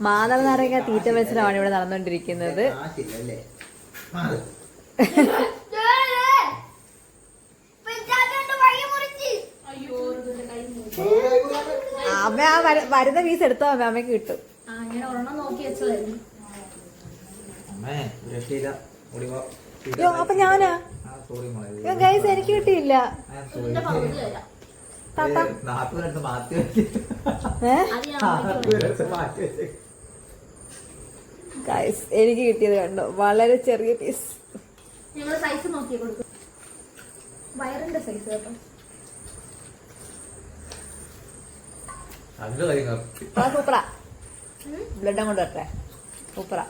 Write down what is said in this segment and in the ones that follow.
മാതള നാരങ്ങ തീറ്റ മത്സരമാണ് ഇവിടെ നടന്നുകൊണ്ടിരിക്കുന്നത്. അമ്മ ആ വര- വരുന്ന ഫീസ് എടുത്തോ? അമ്മ അമ്മയ്ക്ക് കിട്ടും. അപ്പൊ ഞാനാ? ഗൈസ് എനിക്ക് കിട്ടിയില്ല. താത്ത. ഏ, നാത്തൂനടുത്ത് മാറ്റി വെച്ചിട്ട്. ഏ? ഗൈസ് എനിക്ക് കിട്ടിയത് കണ്ടോ? വളരെ ചെറിയ പീസ് സൈസ് നോക്കിയേ കൊടുക്കും. വയറിന്റെ സൈസ് കേട്ടോ. സൂപ്പറാ ബ്ലഡ് അങ്ങോട്ട് വരട്ടെ. സൂപ്പറാ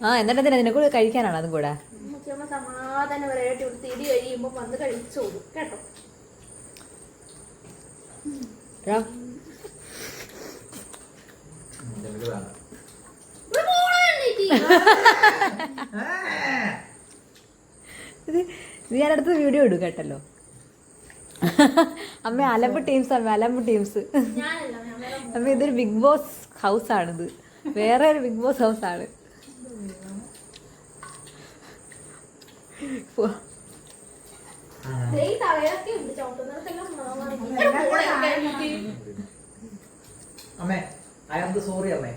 ആ എന്നിട്ട് എന്തിനാ? നിനക്ക് കഴിക്കാനാണ് അതും കൂടെ? സമാധാനപരമായിട്ട് ഇടി കഴിയുമ്പോ വന്ന് കഴിച്ചോളൂ. കേട്ടോ? ഇത് ഇത് ഞാൻ അടുത്ത വീഡിയോ ഇടും കേട്ടല്ലോ. അമ്മ അലമ്പ് ടീംസ് അമ്മ അലമ്പ് ടീംസ് അമ്മ ഇതൊരു ബിഗ് ബോസ് ഹൗസ് ആണിത്. വേറെ ഒരു ബിഗ് ബോസ് ഹൗസ് ആണ്. തലയിലൊക്കെ ഉണ്ട് ചവിട്ടുന്നിടത്തെല്ലാം? അമ്മേ ഐ ആം സോറി അമ്മേ.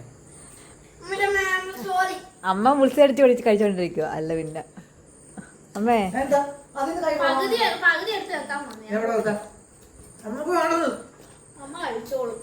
സോറി അമ്മ മുൾസടിച്ച് പഠിച്ച് കഴിച്ചോണ്ടിരിക്കുക അല്ല പിന്നെ. അമ്മേ. എന്താ? അതിന് കൈ പകുതി പകുതി എടുത്ത് വെക്കാൻ അമ്മ കഴിച്ചോളും.